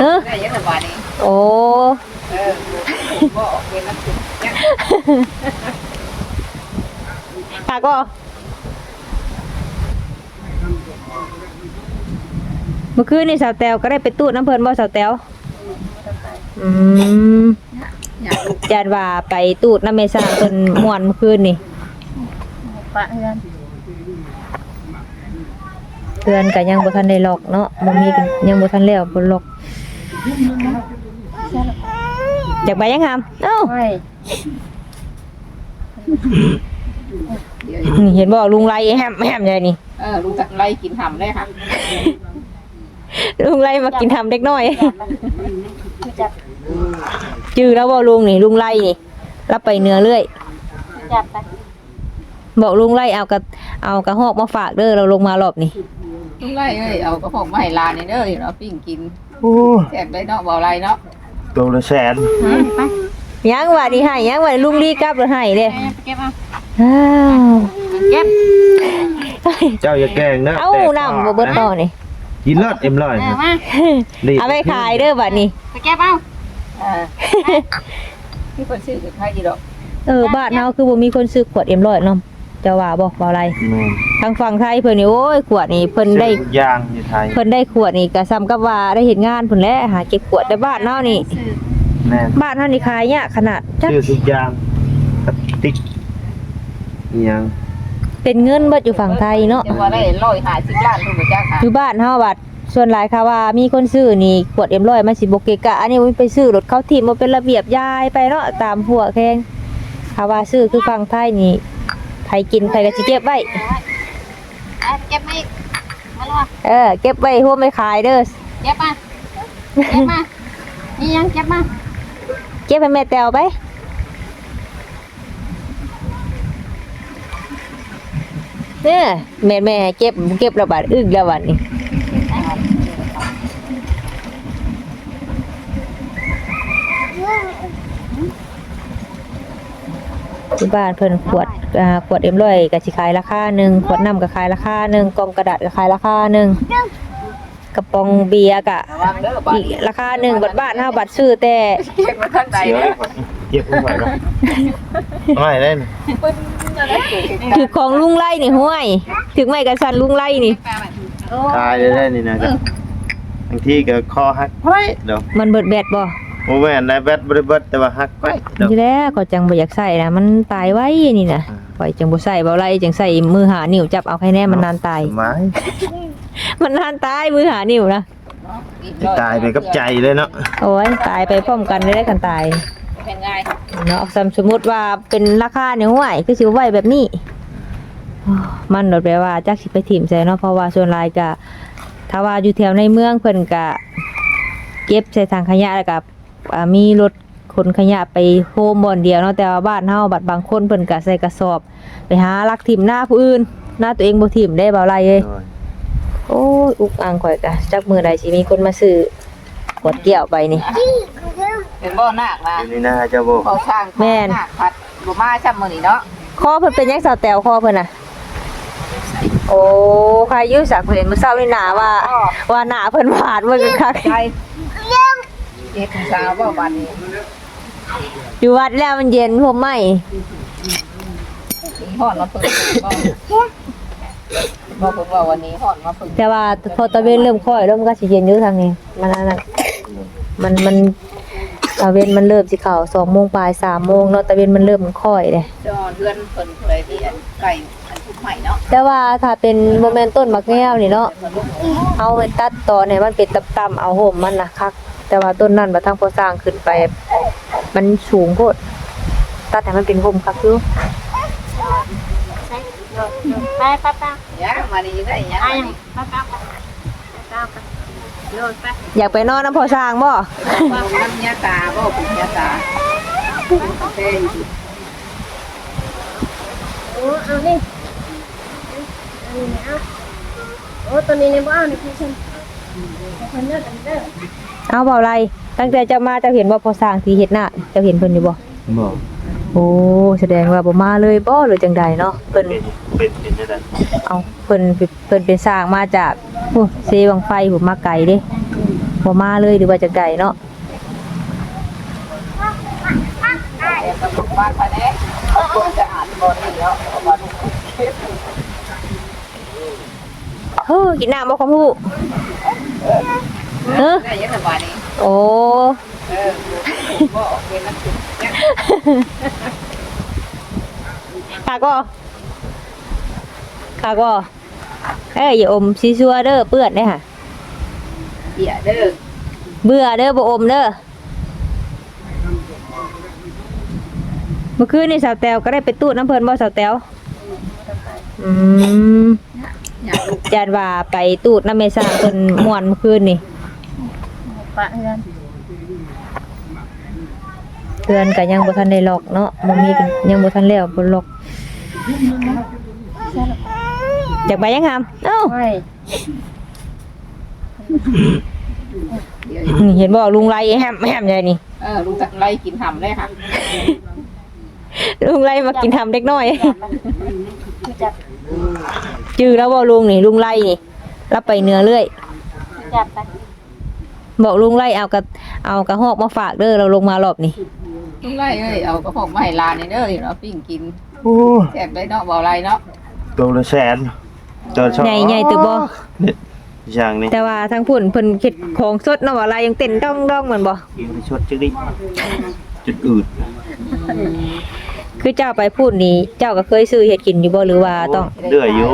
เออได้ยังแต่ว่านี้โอ้เออบ่ออกเป็นน้ำซุปยังค่ะก็เมื่อคืนนี่สาวแตวก็ได้ไปตู้น้ำเพิ่นบ่สาวแตวอืมอยากจานว่าไปตูดน้ำเมษาเพิ่นม่วนเมื่อคืนนี่ปะเฮือนเพื่อนก็ยังบ่ทันได้ล็อกเนาะบ่มียังบ่ทันแล้วบ่ล็อก อยากไปยังหามเอ้าโอ้ยเดี๋ยวนี่เห็นบ่ลุงไล่แฮมแฮมใหญ่นี่เออลุงจักไล่กินหำได้ค่ะลุงไล่มากินทำเด็กน้อยคือจับจื้อแล้วบ่ลุงนี่ลุงไล่นี่รับไปเนื้อเรื่อยจับไปบอกลุงไล่เอากระเอากระหอกมาฝากเด้อเราลงมารอบนี่ลุงไล่เอ้ยเอากระเพาะมาให้ลานนี่เด้อเดี๋ยวเราปิ้งกิน โอ้แซ่บได้เนาะบ่อะไรเนาะตัวละแสนไปยังว่านี่ให้ยังว่าลุงลีกลับแล้วให้เด้เก็บเอาอ้าวเก็บเจ้าอย่าแกล้งนะเอ้าน้ำบ่เบิดต่อนี่กินเลิศเอ็มร้อยเออมารีบเอาไปขายเด้อบัดนี้ไปเก็บเอาเออที่คนซื้อคือใครดีดอกเออบ้านเฮาคือบ่มีคนซื้อขวดเอ็มร้อยเนาะ จะว่าบ่บ่อะไรแม่นทางฝั่งไทยเพิ่นนี่โอ้ยขวดนี่เพิ่นได้ซื้อทุกอย่างอยู่ไทยเพิ่นได้ขวดนี่ก็ซ้ำกับว่าได้เฮ็ดงานเพิ่นแหละหาเก็บขวดแต่บ้านเฮานี่ซื้อแม่นบ้านเฮานี่ขายยากขนาดจักซื้อทุกอย่างกระติกอิหยังเป็นเงินเบิดอยู่ฝั่งไทยเนาะ จะว่าได้ร้อยหาสิบล้านทุกคนจ้าค่ะอยู่บ้านเฮาบัดส่วนหลายค่ะว่ามีคนซื้อนี่ขวดเอ็มร้อยมันสิบ่เกะกะอันนี้มันไปซื้อรถเขาถิ่มบ่เป็นระเบียบยายไปเนาะตามหัวแข้งค่ะว่าซื้อคือฝั่งไทยนี่ ไผกินไผก็สิเก็บไว้เอาเก็บมาอีกมาลวเออ เก็บไว้หัวไม่ขายเด้อ เก็บมาเก็บมานี่ยังเก็บมาเก็บให้แม่แตวไปเนี่ยแม่แม่ให้เก็บเก็บระบาดอึกแล้วบัดนี้ ที่บ้านเพิ่นขวดอ่าขวดเอ็มร้อยก็สิขายราคาหนึ่งขวดน้ำก็ขายราคาหนึ่งกล่องกระดาษก็ขายราคาหนึ่งกระป๋องเบียร์ก็วางเด้อบ้านอีกราคาหนึ่งบัดบ้านเฮาบัดซื้อแต่เก็บมาทางใดเสียวเด้อเก็บไว้ก่อนเนาะไม่เล่นปึ้นอะไรเกิดขึ้นถือของลุงไล่นี่ห้วยถึงไม่กระสันลุงไล่นี่โอ้ตายได้ได้นี่นะจ๊ะบางทีก็คอหักไว้เดี๋ยวมันเบิดแบดบ่ โมแม่นได้แบตบ่ได้เบิดแต่ว่าหักไว้เดี๋ยวอยู่แล้วก็จังบ่อยากใส่นะมันตายไว้นี่นะอ่า ปล่อยจังบ่ใส่บ่ไล่จังใส่มือหานิ้วจับเอาให้แน่มันนานตายสมัยมันนานตายมือหานิ้วนะตายไปกับใจเลยเนาะโอ้ยตายไปพร้อมกันได้กันตายเป็นไงเนาะสมสมมุติว่าเป็นราคาเนี่ยห้วยคือสิไว้แบบนี้อ้อมันโดดไปว่าจักสิไปถิ่มใส่เนาะเพราะว่าส่วนหลายก็ถ้าว่าอยู่แถวในเมืองเพิ่นก็เก็บใส่ถังขยะแล้วก็ อ่ามีรถขนขยะไปโฮมบ่อนเดียวเนาะแต่ว่าบ้านเฮาบัดบางคนเพิ่นก็ใส่กระสอบ ไปหาลักถิ่มหน้าผู้อื่น หน้าตัวเองบ่ถิ่มได้เบาไรเอ้ยโอ้ยโอ้ยอุกอังข่อยกะจักมือใดสิมีคนมาซื้อขวดเกี่ยวไปนี่ เป็นบ่อนาคนะเดี๋ยวนี้นะเจ้าโบบ่อช่างแม่น นาคพัดบ่มาช่ำมื้อนี้เนาะคอเพิ่นเป็นยังสาวแตวคอเพิ่นน่ะ โอ้ใครอยุ่สักเพิ่นเมื่อเช้านี่หนาว่า ว่าหนาเพิ่นหวานเบิ่งคักใจ เจ็บสาวบ่บัดนี้อยู่วัดแล้วมันเย็นผมไหมฮ้อนมาเพิ่นบ่บ่เพิ่นว่าวันนี้ฮ้อนมาเพิ่นแต่ว่าพอตะเวนเริ่มค่อยเริ่มก็สิเย็นอยู่ทางนี้ มันอันนั้นมันมันตะเวนมันเริ่มสิเข้า2โมงปลาย3โมงเนาะตะเวนมันเริ่มค่อยเด้จอเดือนเพิ่นผู้ใดที่อันไก่อันทุกใหม่เนาะแต่ว่าถ้าเป็นโมเมนต์ต้นมักแง้วนี่เนาะเอาไปตัดตอนให้มันเป็นต่ำๆเอาห่มมันนะคัก แต่ว่าต้นนั้นบ่ทางพอสร้างขึ้นไป มันสูงโพดตัดให้มันเป็นห่มคักอยู่ไปไปไปยังมานี่ได้ยังมานี่ไปไปไปไปไปโยนไปอยากไปนอนน้ำพอสร้างบ่ว่าน้ำยาตาบ่ผมยาตาโอเคโอ้เอานี่อันนี้นะโอ้ตัวนี้ในบ้านนี่พี่ฉันคนเลือกกันเด้อ เอาเบาไรตั้งแต่เจะมาเจะเห็นว่าพอสร้างที่เฮ็ดหน้าเจะเห็นเพิ่นอยู่บ่บอกโอ้แสดงว่าบ่มาเลยบ่หรือจังใดเนาะเพิ่นเป็นเป็นเป็นได้เอาเพิ่นเพิ่นเป็นสร้างมาจากโอ้เซวังไฟผมมาไกลเด้บ่มาเลยหรือว่าจะไกลเนาะแต่ตำรวจบ้านภายในควรจะอ่านบอลนี่แล้วเอามาดูเฮ้อกินน้ำบ่ความ ฮู้เออได้ยังไงบ้านนี้โอ้เออบ่ออกเวรนักศึกเนี่ยค่ะก็ค่ะก็เอ้ยอย่าอมซีซัวเด้อเปื้อนเด้อค่ะเดี๋ยวเด้อเบื่อเด้อบ่อมเด้อเมื่อคืนนี่สาวแตวก็ได้ไปตูดน้ำเพิ่นบ่สาวแตวอืมอยากลูกจานว่าไปตูดน้ำเมซ่าเพิ่นม่วนเมื่อคืนนี่ ปะเฮือนเพื่อนก็ยังบ่ทันได้ล็อกเนาะบ่มียังบ่ทันแล้วบ่ล็อกอยากไปยังหามเอ้าไว้เดี๋ยวนี่เห็นบ่ลุงไรแฮมแฮมใหญ่นี่เออลุงไล่กินหำเลยค่ะลุงไรมากินทำเด็กน้อยคือจับจื้อแล้วบ่ลุงนี่ลุงไรนี่รับไปเนื้อเรื่อยจับไป บอกลุงไรเอากระเอากระหอกมาฝากเด้อเราลงมารอบนี่ลุงไล่เอ้ยเอากระเพาะมาให้ลานนี่เด้อเนาะปิ้งกินโอ้แซ่บได้เนาะบ่อะไรเนาะตัวละแสนตัวชอบใหญ่ใหญ่ตัวบ่เนี่ยอย่างนี้แต่ว่าทางพุ่นเพิ่นเฮ็ดของสดเนาะว่าอะไรยังเต้นด้องๆเหมือนบ่บริชดจึงดิจุดอื่นคือเจ้าไปพูดนี่เจ้าก็เคยซื้อเฮ็ดกินอยู่บ่หรือว่าต้องเดือยอยู่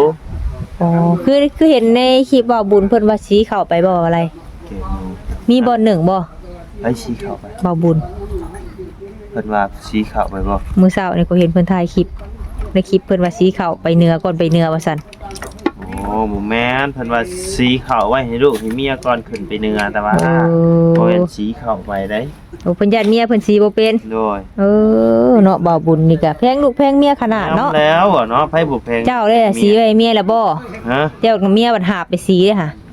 อ๋อคือคือเห็นในคลิปว่าบุญเพิ่นว่าสีเข้าไปบ่อะไร เก่งมีบ่หนึ่งบ่ไปสีขาวไปบ่บุญ เพิ่นว่าสีขาวไปบ่มื้อเช้านี่ก็เห็นเพิ่นถ่ายคลิปในคลิปเพิ่นว่าสีเข้าไปเหนือก่อนไปเหนือว่าซั่นโอ้หมูแม่นเพิ่นว่าสีขาวไว้ให้ลูกให้เมียก่อนขึ้นไปเนื้อแต่ว่าโอ้บ่เป็นสีขาวไปได้โอ้เพิ่นญาติเมียเพิ่นสีบ่เป็นโดยเออเนาะบ่าวบุญนี่ก็แพงลูกแพงเมียขนาดเนาะอแล้วอะเนาะไผบุกเพลงเจ้าได้สีไว้ให้เมียแล้วบ่ฮะเจ้ากับเมียบัดหาบไปสีเด้อค่ะโ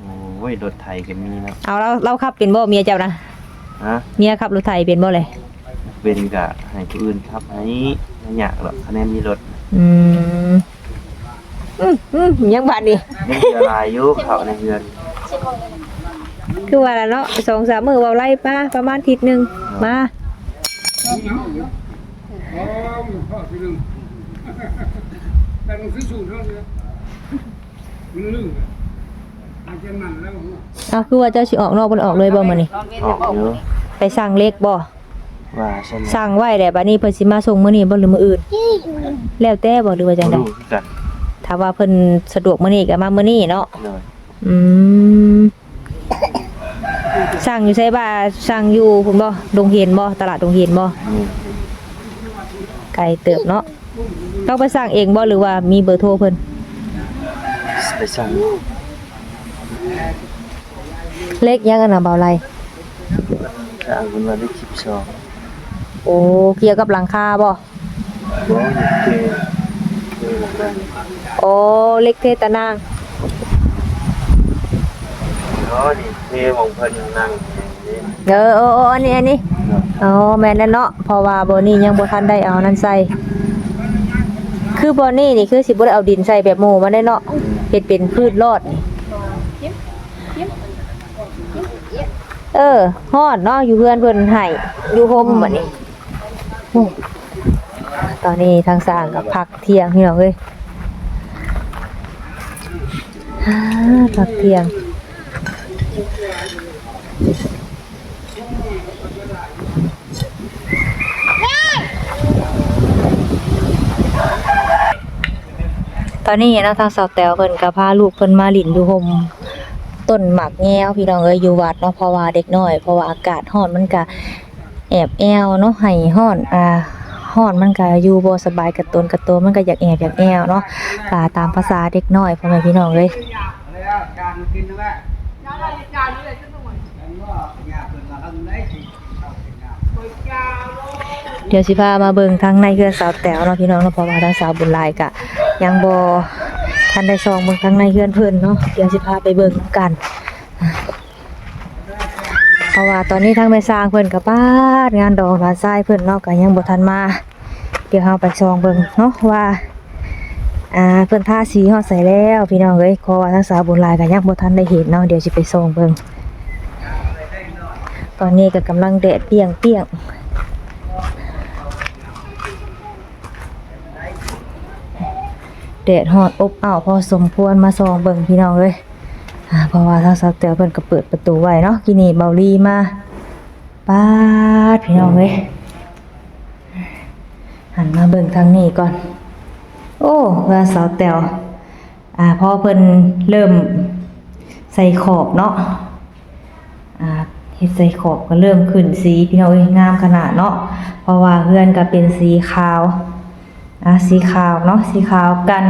อ้ยรถไทยก็มีนะเอาเราเราขับเป็นบ่เมียเจ้านะฮะเมียขับรถไถเป็นบ่เลยเป็นกะให้ผู้อื่นครับให้ไม่อยากหรอกคะแนนมีรถอืมอืมอืมยังบาดนี่ยังเสียหลายอยู่เขาในเรือนคือว่าแล้วเนาะสองสามมื้อเว้าไล่ป้าประมาณอาทิศนึงมาแต่มันคือสูตรเท่านี้มันลืมอาจจะมันแล้ว เอาคือว่าเจ้าสิออกนอกบ่ได้ออกเลยบ่มื้อนี้นอนเว้นอจะอกบอกอยู่ไปสั่งเล็กบ่ว่าใช่ไหมสั่งไว้แหละบัดนี้เพิ่นสิมาส่งมื้อนี้บ่หรือมื้ออื่น แล้วแต่บ่หรือว่าจังได๋รู้คือกันถ้าว่าเพิ่นสะดวกมื้อนี้ก็มามื้อนี้เนาะเลยอืมสั่งอยู่ไสบ่าสั่งอยู่พุ่นบ่ดงเห็นบ่ตลาดดงเห็นบ่นี่ไกลเติบเนาะต้องไปสั่งเองบ่หรือว่ามีเบอร์โทรเพิ่นไปสั่ง เลขยังอันน่ะเบาไรถ้าเอาเงินมาได้คลิปสองโอ้เกี่ยวกับหลังคาบ่บ่นี่เกเกหลังบ้านโอ้เล็กเทตะนางเนาะนี่เทของเพิ่นนั่งนี่เออโอ้โอ้อันนี้อันนี้เนาะอ๋อแม่นแล้วเนาะเพราะว่าบ่นี่ยังบ่ทันได้เอานั่นใส่คือบ่นี่นี่คือสิบ่ได้เอาดินใส่แบบหมู่มาได้เนาะเฮ็ดเป็นพืชรอดนี่ เออฮอดเนาะอยู่เพื่อนเพิ่นให้อยู่โฮมบัดนี้โอ้ตอนนี้ทางสร้างกับพักเที่ยงพี่น้องเอ้ยอ่าพักเที่ยงตอนนี้เนาะทางสาวแตวเพิ่นก็พาลูกเพิ่นมาหลินอยู่ห่ม ต้นหมากแง้วพี่น้องเอ้ยอยู่วัดเนาะเพราะว่าเด็กน้อย เพราะว่าอากาศร้อนมันก็แอบแอวเนาะให้ร้อนอ่าร้อนมันก็อยู่บ่สบายกับตนกับตัวมันก็อยากแอบอยากแอวเนาะก็ตามภาษาเด็กน้อยพ่อแม่พี่น้องเอ้ยแล้วการกินแหละยาเลยจนหมดยาเปิดมาทำได้สิเดี๋ยวสิพามาเบิ่งทางในเฮือสาวแต๋วเนาะพี่น้องเนาะเพราะว่าทางสาวบุญลายกะยังบ่ ทันได้ซองเบิ่งทางในเฮือนเพิ่นเนาะเดี๋ยวสิพาไปเบิ่งกัน เพราะว่าตอนนี้ทางแม่สร้างเพิ่นก็ปางานดอกงานทรายเพิ่นเนาะก็ยังบ่ทันมา เดี๋ยวเฮาไปซองเบิ่งเนาะว่าอ่าเพิ่นทาสีฮอดใส่แล้วพี่น้องเอ้ยขอว่าทางสาวบุญหลายก็ยังบ่ทันได้เห็นเนาะเดี๋ยวสิไปซองเบิ่งตอนนี้ก็กำลังแดดเปียงเปียง แดดฮอดอบอ้าวพอสมควรมาส่องเบิ่งพี่น้องเลยเพราะว่าทางสาวเตียวเพิ่นก็เปิดประตูไว้เนาะกินี่เบาลีมาป้าดพี่น้องเลยหันมาเบิ่งทางนี้ก่อน โอ้ว่าสาวแตวอ่าพอเพิ่นเริ่มใส่ขอบเนาะอ่าเฮ็ดใส่ขอบก็เริ่มขึ้นสีพี่น้องเอ้ยงามขนาดเนาะเพราะว่าเฮือนก็เป็นสีขาว อ่าสีขาวเนาะสีขาวกัน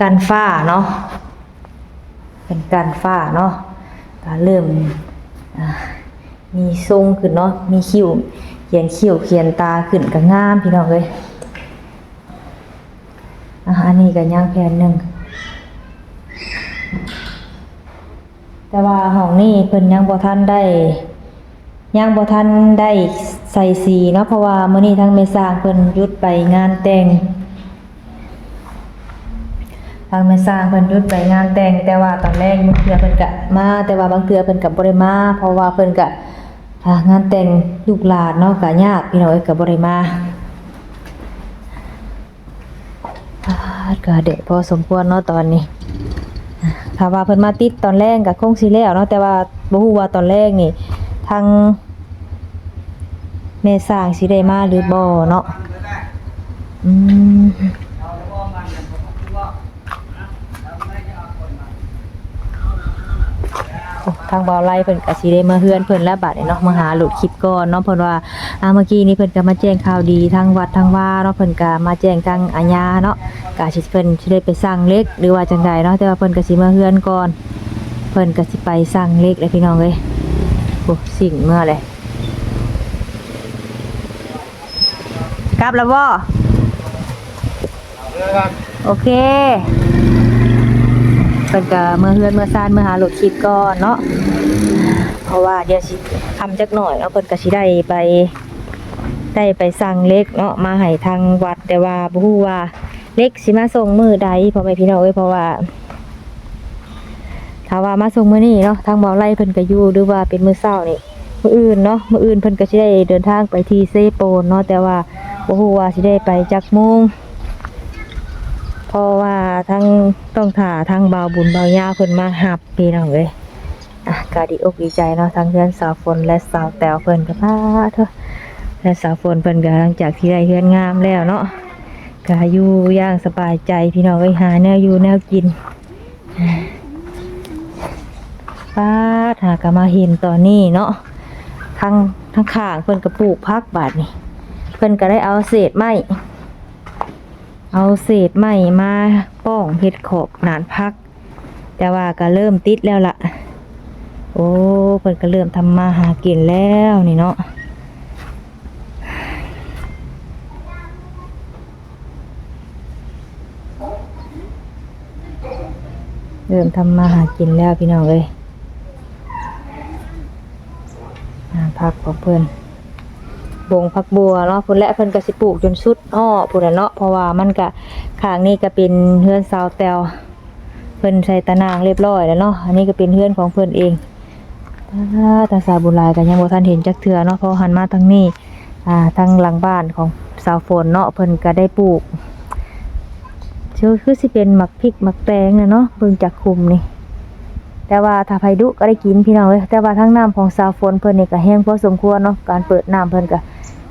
กันฝ้าเนาะเป็นกันฝ้าเนาะก็เริ่มมีทรงขึ้นเนาะมีคิ้วเขียนคิ้วเขียนตาขึ้นก็งามพี่น้องเอ้ยอะอันนี้ก็ย่างแผ่นหนึ่งแต่ว่าห้องนี้เพิ่นยังบ่ทันได้ยังบ่ทันได้ ใส่สีเนาะเพราะว่ามื้อนี้ทางแม่สางเพิ่นยุดไปงานแต่งทางแม่สางเพิ่นยุดไปงานแต่ง แต่ว่าตอนแรกบางเทื่อเพิ่นก็มาแต่ว่าบางเทื่อเพิ่นก็บ่ได้มาเพราะว่าเพิ่นก็งานแต่งลูกหลานเนาะก็ยากพี่น้องเอ้ยก็บ่ได้มาก็เด็กพอสมควรเนาะตอนนี้อ่าถ้าว่าเพิ่นมาติดตอนแรกก็คงสิแล้วเนาะแต่ว่าบ่ฮู้ว่าตอนแรกนี่ทาง แม่สร้างสิได้มาหรือบ่เนาะอืมโอ้ทางบ่าไล่เพิ่นก็สิได้มาเฮือนเพิ่นแล้วบัดนี้เนาะมาหาหลุดคลิปก่อนเนาะเพิ่นว่าอ่าเมื่อกี้นี้เพิ่นก็มาแจ้งข่าวดีทางวัดทางว่าเนาะเพิ่นก็มาแจ้งทางอาญาเนาะก็สิเพิ่นสิได้ไปสั่งเล็กหรือว่าจังใดเนาะแต่ว่าเพิ่นก็สิมาเฮือนก่อน เพิ่นก็สิไปสั่งเล็กเลยพี่น้องเอ้ยโอ้สิ่งเมื่อเลย ลับแล้วบ่โอเคเพิ่นก็เมื่อเฮือนเมื่อซานเมื่อหารถคิดก่อนเนาะเพราะว่าเดี๋ยวสิทำจักหน่อยเนาะเพิ่นก็สิได้ไปได้ไปสั่งเล็กเนาะมาให้ทางวัดแต่ว่าบ่ฮู้ว่าเล็กสิมาส่งมื้อใดพ่อแม่พี่น้องเอ้ยเพราะว่าถ้าว่ามาส่งมื้อนี้เนาะทางบ่อไร่เพิ่นก็อยู่หรือว่าเป็นมื้อเช้านี่มื้ออื่นเนาะมื้ออื่นเพิ่นก็สิได้เดินทางไปที่เซโปนเนาะแต่ว่า บ่ฮู้ว่าสิได้ไปจักโมงเพราะว่าทั้งต้องถ่าทั้งบ่าบุญเบายาเพิ่นมาหับพี่น้องเอ้ยอะก็ดีอกดีใจเนาะทั้งเพื่อนสาวฝนและสาวแต๋วเพิ่นก็พาเถอะและสาวฝนเพิ่นก็หลังจากที่ได้เฮือนงามแล้วเนาะก็อยู่ย่างสบายใจพี่น้องเอ้ยหาแนวอยู่แนวกินป้าดหากมาเห็นตอนนี้เนาะทางทางข้างเพิ่นก็ปลูกพักบาดนี่ พิ่นก็ได้เอาเศษไม้เอาเศษไม้มาป้องเฮ็ดขอบหนานพัก แต่ว่าก็เริ่มติดแล้วล่ะ โอ้เพิ่นก็เริ่มทำมาหากินแล้วนี่เนาะเริ่มทำมาหากินแล้วพี่น้องเอ้ยอ่าพักของเพิ่น บงพักบัวเนาะเพิ่นและเพิ่นก็สิปลูกจนสุดอ้อพุ่นน่ะเนาะเพราะว่ามันก็ข้างนี้ก็เป็นเฮือนสาวแตวเพิ่นใส่ตะนางเรียบร้อยแล้วเนาะอันนี้ก็เป็นเฮือนของเพิ่นเองถ้าตาสาวบุญลายก็ยังบ่ทันเห็นจักเทื่อเนาะเพราะหันมาทางนี้อ่าทางหลังบ้านของสาวฝนเนาะเพิ่นก็ได้ปลูกชื่อคือสิเป็นหมักพริกหมักแตงนะเนาะเบิ่งจากคุมนี่แต่ว่าถ้าไผดุก็ได้กินพี่น้องเอ้ยแต่ว่าทั้งน้ำของสาวฝนเพิ่นนี่ก็แห้งพอสมควรเนาะการเปิดน้ำเพิ่นก็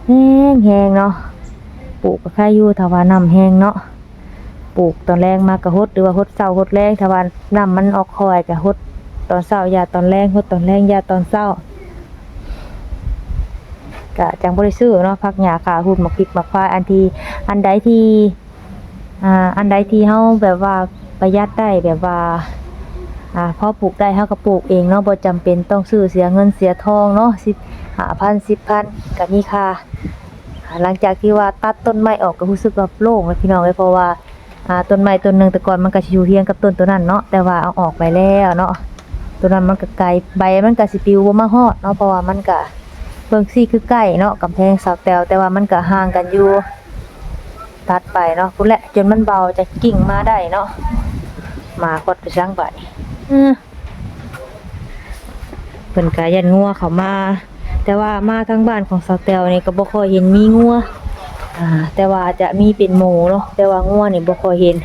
แห้งแห้งเนาะปลูกก็แค่อยู่ถ้าว่าน้ำแห้งเนาะปลูกตอนแรงมากก็ฮดหรือว่าฮดเช้าฮดแรงถ้าว่าน้ำมันออกคอยก็ฮดตอนเช้าย่าตอนแรงฮดตอนแรงย่าตอนเช้าก็จังบ่ได้ซื้อเนาะผักหญ้าขาหุ่นหมักพริกหมักฟ้าอันที่อันใดที่อ่าอันใดที่เฮาแบบว่าประหยัดได้แบบว่าอ่าพอปลูกได้เฮาก็ปลูกเองเนาะบ่จำเป็นต้องซื้อเสียเงินเสียทองเนาะสิ หาพันสิบพันก็มีค่าอ่าหลังจากที่ว่าตัดต้นไม้ออกก็รู้สึกว่าโล่งเลยพี่น้องเลยเพราะว่าอ่าต้นไม้ต้นหนึงแต่ก่อนมันก็สิอยู่เฮียงกับต้นตัวนั้นเนาะแต่ว่าเอาออกไปแล้วเนาะตัวนั้นมันก็ไกลใบมันก็สิปลิวบ่มาฮอดเนาะเพราะว่ามันก็เบิ่งซี่คือใกล้เนาะกำแพงเสาแตวแต่ว่ามันก็ห่างกันอยู่ตัดไปเนาะพุ่นแหละจนมันเบาจะกิ่งมาได้เนาะมาคดไปช่างบัดอืมเพิ่นก็ยันงัวเขามา แต่ว่ามาทางบ้านของสาวแตวนี่ก็บ่ค่อยเห็นมีงัวอ่าแต่ว่าจะมีเป็นหมูเนาะแต่ว่างัวนี่บ่ค่อยเห็น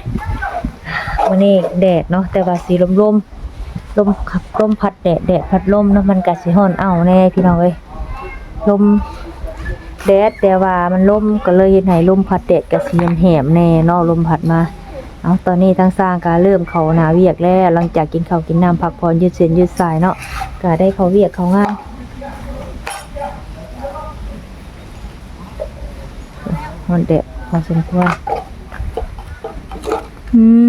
วันนี้แดดเนาะแต่ว่าสีลมๆลมขับลมพัดแดดแดดพัดลมเนาะมันก็สิฮ้อนเอาแน่พี่น้องเอ้ยลมแดดแต่ว่ามันลมก็เลยเฮ็ดให้ลมพัดแดดก็สิแหมแน่เนาะลมพัดมาเอาตอนนี้ทางสร้างก็เริ่มเขาหนาเวียกแล้วหลังจากกินข้าวกินน้ำพักผ่อนยืดเส้นยืดสายเนาะก็ได้เขาเวียกเขางาน มันเด็ดพอสมควรอืม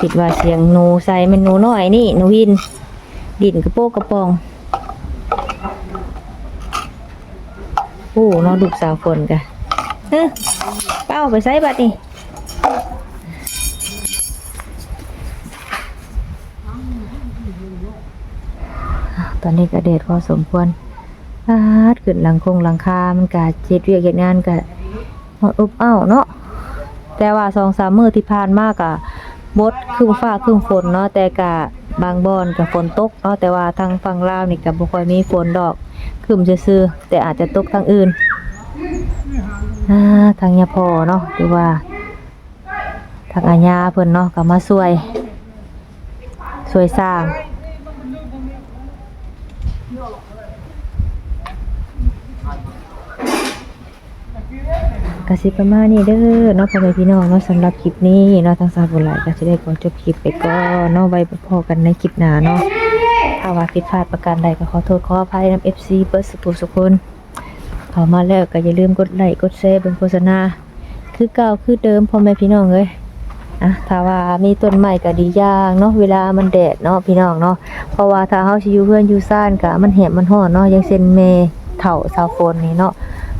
คิดว่าเสียงหนูใส่มันหนูน้อยนี่หนูวิน ดินกระโปงกระปองโอ้เน้องดุกสาวฝนกันเฮ้ยเป้าไปใส่บัดนี่ตอนนี้ก็เดดพอสมควรอาดขึ้นหลังคงหลังคา มันกะเจ็ดเวียกเฮ็ดงานกะ ฮอดอบอ้าวเนาะแต่ว่าสองสามมื้อที่ผ่านมากอะบดครึ้มฟ้าครึ้มฝนเนาะแต่กะบางบอนกะฝนตกเนาะแต่ว่าทางฝั่งลาวนี่กะบ่ค่อยมีฝนดอกครึ้มซื่อๆแต่อาจจะตกทางอื่นอาทางยาพอเนาะหรือว่า ทางอาญาเพิ่นเนาะก็มาช่วยช่วยสร้าง กสิประมาณนี้เด้อเนาะพ่อแม่พี่น้องเนาะสำหรับคลิปนี้เนาะทางสาวบุญหลายก็จะได้ขอจบคลิปไปก่อนเนาะไว้พอกันในคลิปหน้าเนาะถ้าว่าผิดพลาดประการใดก็ขอโทษขออภัยนำ FC เบิร์ดสุขุสุขคนเข้ามาแล้วก็อย่าลืมกดไลค์กดแชร์เบิ่งโฆษณา คือเก่าคือเดิมพ่อแม่พี่น้องเอ้ยอะถ้าว่ามีต้นไม้ก็ดีย่างเนาะเวลามันแดดเนาะพี่น้องเนาะเพราะว่าถ้าเฮาสิอยู่เพื่อนอยู่ซ่านก็มันแหบมันร้อนเนาะอย่างเช่นแม่เฒ่าสาวฝนนี่เนาะ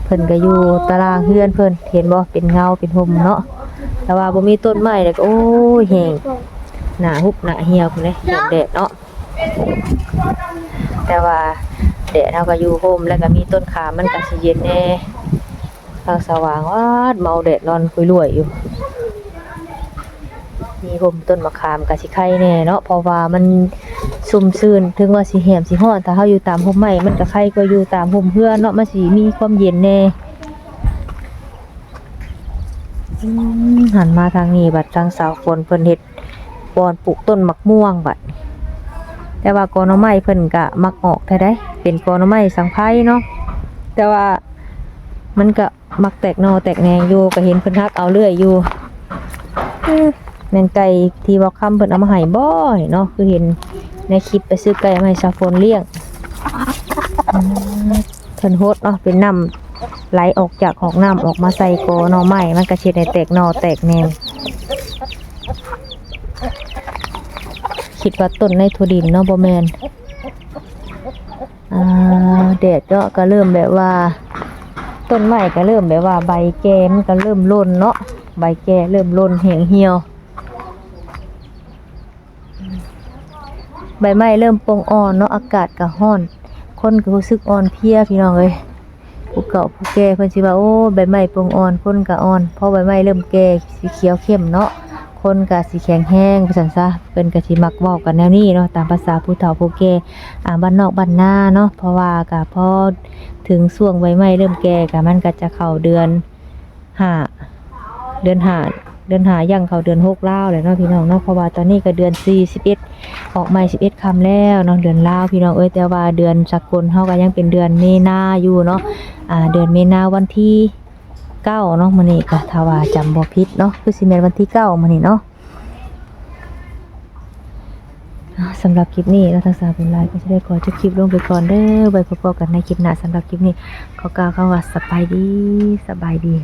เพิ่นก็อยู่ตารางเฮือนเพิ่นเห็นบ่เป็นเงาเป็นห่มเนาะแต่ว่าบ่มีต้นไม้เลยก็โอ้ยแห้งหน้าหุบหน้าเหี่ยวพุ่นเลยแดดแดดเนาะแต่ว่าแดดเฮาก็อยู่ห่มแล้วก็มีต้นขามันก็สิเย็นแน่ทางสว่างวาดเมาแดดนอนคุยรวยอยู่ มีห่มต้นมะขามก็สิไข่แน่เนาะเพราะว่ามันซุ่มซื่นถึงว่าสิแหมสิฮ้อนถ้าเฮาอยู่ตามห่มไม้มันก็ไข่ก็อยู่ตามห่มเพื่อนเนาะมันสิมีความเย็นแน่หันมาทางนี้บัดทางสาวฝนเพิ่นเฮ็ดบอนปลูกต้นมักม่วงบัดแต่ว่ากอนไม้เพิ่นก็มักออกแท้ได้เป็นกอนไม้สังไพรเนาะแต่ว่ามันก็มักแตกนอแตกแหนงอยู่ก็เห็นเพิ่นฮักเอาเรื่อยอยู่ แมนไก่ที่บอกคำเพิ่นเอามาให้บ่อยเนาะคือเห็นในคลิปไปซื้อไก่มาให้สาวฝนเลี้ยงอืมเพิ่นโฮดเนาะเป็นน้ำไหลออกจากหอกน้ำออกมาใส่กอหน่อไม้มันก็สิได้แตกหนอแตกแนงคิดว่าต้นในถั่วดินเนาะบ่แมนอ่าแดดเนาะก็เริ่มแบบว่า ต้นไม้ก็เริ่มแบบว่าใบแก่มันก็เริ่มร่นเนาะใบแก่เริ่มร่นแหงเหี่ยว ใบไม้เริ่มปงอ่อนเนาะอากาศก็ร้อน คนก็รู้สึกอ่อนเพลียพี่น้องเอ้ยผู้เก่าผู้แก่เพิ่นสิว่าโอ้ใบไม้ปงอ่อนคนก็อ่อนเพราะใบไม้เริ่มแก่สีเขียวเข้มเนาะคนก็สิแข็งแห้งว่าซั่นซะเพิ่นก็สิมักเว้ากันแนวนี้เนาะตามภาษาผู้เฒ่าผู้แก่อ่าบ้านนอกบ้านหน้าเนาะเพราะว่าก็พอถึงช่วงใบไม้เริ่มแก่ก็มันก็จะเข้าเดือนห้าเดือนห้า เดือนหาย่างเขาเดือนหกแล้วแหละเนาะพี่น้องเนาะเพราะว่าตอนนี้ก็เดือนสี่สิบเอ็ดออกม่สิบเอ็ดคำแล้วเนาะเดือนเล่าพี่น้องเอ้ยแต่ว่าเดือนสากลเฮาก็ยังเป็นเดือนเมษาอยู่เนาะอ่าเดือนเมษาวันที่เก้าเนาะมื้อนี้ก็ถ้าว่าจำบ่ผิดเนาะคือสิแม่นวันที่เก้ามื้อนี้เนาะอ่าสำหรับคลิปนี้เราทั้งสามคนไลฟ์ก็จะได้ขอจบคลิปลงไปก่อนเด้อไว้พบกันในคลิปหน้าสำหรับคลิปนี้ขอกล่าวคำว่าสบายดีสบายดี